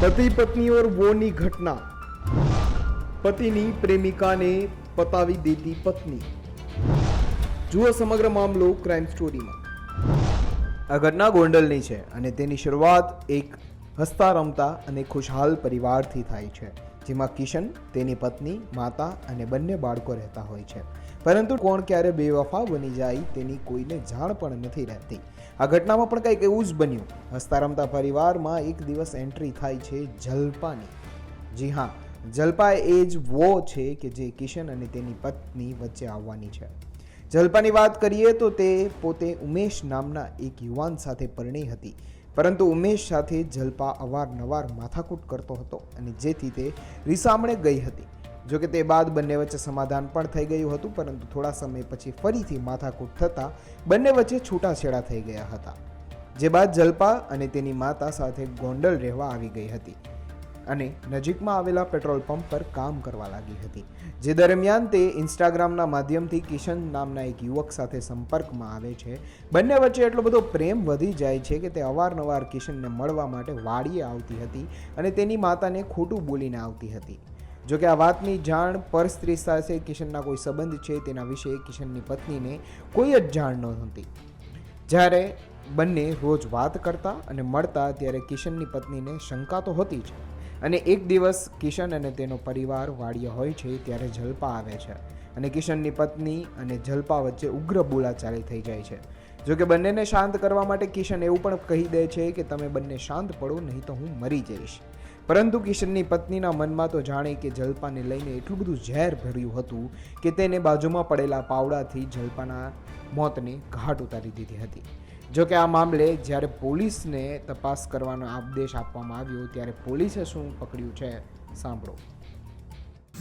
पति पत्नी और वो ની ઘટના પતિની પ્રેમિકાને પતાવી દેતી પત્ની જુઓ સમગ્ર મામલો ક્રાઇમ સ્ટોરીમાં આ ઘટના ગોંડલની છે અને તેની શરૂઆત એક હસતા રમતા અને ખુશહાલ પરિવારથી થાય છે જેમાં કિશન તેની પત્ની માતા અને બંને બાળકો રહેતા હોય છે પરંતુ કોણ ક્યારે બેવફા બની જાય તેની કોઈને જાણ પણ નથી રહેતી. આ ઘટનામાં પણ કંઈક એવું જ બન્યું. હસતા રમતા પરિવારમાં એક દિવસ એન્ટ્રી થાય છે જલપાની. જી હા, જલપા એ જ વો છે કે જે કિશન અને તેની પત્ની વચ્ચે આવવાની છે. જલપાની વાત કરીએ તો તે પોતે ઉમેશ નામના એક યુવાન સાથે પરણી હતી. પરંતુ ઉમેશ સાથે જલપા અવારનવાર માથાકૂટ કરતો હતો અને જેથી તે રીસામણે ગઈ હતી. જોકે તે બાદ બંને વચ્ચે સમાધાન પણ થઈ ગયું હતું, પરંતુ થોડા સમય પછી ફરીથી માથાકૂટ થતાં બંને વચ્ચે છૂટાછેડા થઈ ગયા હતા, જે બાદ જલપા અને તેની માતા સાથે ગોંડલ રહેવા આવી ગઈ હતી અને નજીકમાં આવેલા પેટ્રોલ પંપ પર કામ કરવા લાગી હતી, જે દરમિયાન તે ઇન્સ્ટાગ્રામના માધ્યમથી કિશન નામના એક યુવક સાથે સંપર્કમાં આવે છે. બંને વચ્ચે એટલો બધો પ્રેમ વધી જાય છે કે તે અવારનવાર કિશનને મળવા માટે વાડીએ આવતી હતી અને તેની માતાને ખોટું બોલીને આવતી હતી. જોકે આ વાતની જાણ પર સ્ત્રી સાથે કિશનના કોઈ સંબંધ છે, તેના વિશે કિશનની પત્નીને કોઈ જ જાણ નહોતી. જ્યારે બંને રોજ વાત કરતા અને મળતા ત્યારે કિશનની પત્નીને શંકા તો હતી જ. અને એક દિવસ કિશન અને તેનો પરિવાર વાડીએ હોય છે, ત્યારે જલપા આવે છે. અને કિશનની પત્ની અને જલપા વચ્ચે ઉગ્ર બોલાચાલી થઈ જાય છે. જોકે બંનેને શાંત કરવા માટે કિશન એવું પણ કહી દે છે કે, તમે બંને શાંત પડો, નહીં તો હું મરી જઈશ. પરંતુ કિશનની પત્નીના મનમાં તો જાણે કે જલપાને લઈને એટલું બધું ઝેર ભર્યું હતું કે તેને બાજુમાં પડેલા પાવડાથી જલપાના મોતને ઘાટ ઉતારી દીધી હતી. જોકે આ મામલે જ્યારે પોલીસને તપાસ કરવાનો આદેશ આપવામાં આવ્યો ત્યારે પોલીસે શું પકડ્યું છે, સાંભળો.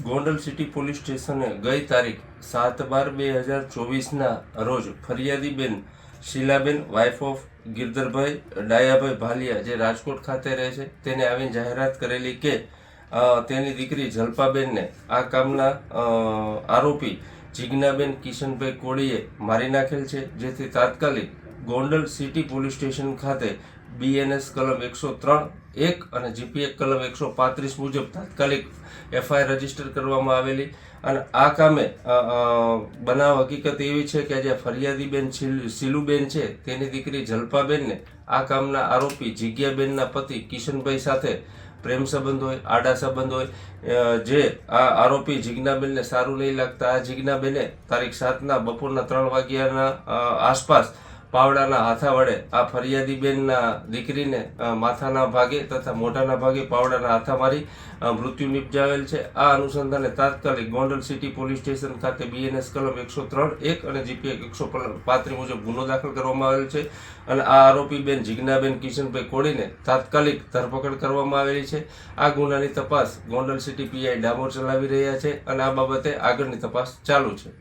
ગોંડલ સિટી પોલીસ સ્ટેશને ગઈ તારીખ સાત બાર બે હજાર ચોવીસના રોજ ફરિયાદીબેન શીલાબેન વાઇફ ઓફ ગિરધરભાઈ, ડાયાભાઈ ભાલિયા જે રાજકોટ ખાતે રહે છે, તેને આવીને જાહેરાત કરેલી કે તેની દીકરી જલપાબેનને આ કામના આરોપી જિજ્ઞાબેન કિશનભાઈ કોળીએ મારી નાખેલ છે, જેથી તાત્કાલિક ગોંડલ સિટી પોલીસ સ્ટેશન ખાતે બીએનએસ કલમ એકસો ત્રણ, એક અને જીપીએ કલમ એકસો પાંત્રીસ મુજબ તાત્કાલિક એફઆઈઆર રજિસ્ટર કરવામાં આવેલી અને આ કામે બનાવ હકીકત એવી છે કે જે ફરિયાદીબેન સિલુબેન છે તેની દીકરી જલપાબેનને આ કામના આરોપી જિજ્ઞાબેનના પતિ કિશનભાઈ સાથે પ્રેમ સંબંધ હોય, આડા સંબંધ હોય જે આ આરોપી જિજ્ઞાબેનને સારું નહીં લાગતા. આ જિજ્ઞાબેને તારીખ સાતના બપોરના ત્રણ વાગ્યાના આસપાસ પાવડાના હાથા વડે આ ફરિયાદી બેનના દીકરીને માથાના ભાગે તથા મોઢાના ભાગે પાવડાના હાથા મારી મૃત્યુ નિપજાવેલ છે. આ અનુસંધાને તાત્કાલિક ગોંડલ સિટી પોલીસ સ્ટેશન ખાતે બીએનએસ કલમ એકસો ત્રણ એક અને જીપીએક એકસો પાંત્રીસ મુજબ ગુનો દાખલ કરવામાં આવેલ છે અને આ આરોપી બેન જિજ્ઞાબેન કિશનભાઈ કોળીને તાત્કાલિક ધરપકડ કરવામાં આવેલી છે. આ ગુનાની તપાસ ગોંડલ સિટી પીઆઈ ડામોર ચલાવી રહ્યા છે અને આ બાબતે આગળની તપાસ ચાલુ છે.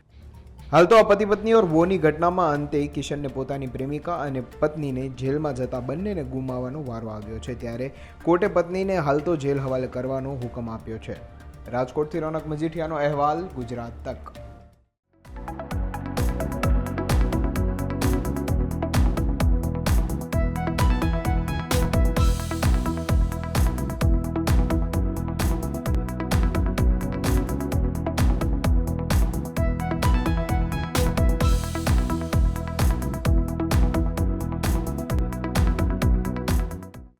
હાલ તો આ પતિ પત્ની ઓર વોની ઘટનામાં અંતે કિશનને પોતાની પ્રેમિકા અને પત્નીને જેલમાં જતા બંનેને ગુમાવવાનો વારો આવ્યો છે. ત્યારે કોર્ટે પત્નીને હાલ તો જેલ હવાલે કરવાનો હુકમ આપ્યો છે. રાજકોટથી રોનક મજીઠિયાનો અહેવાલ, ગુજરાત તક.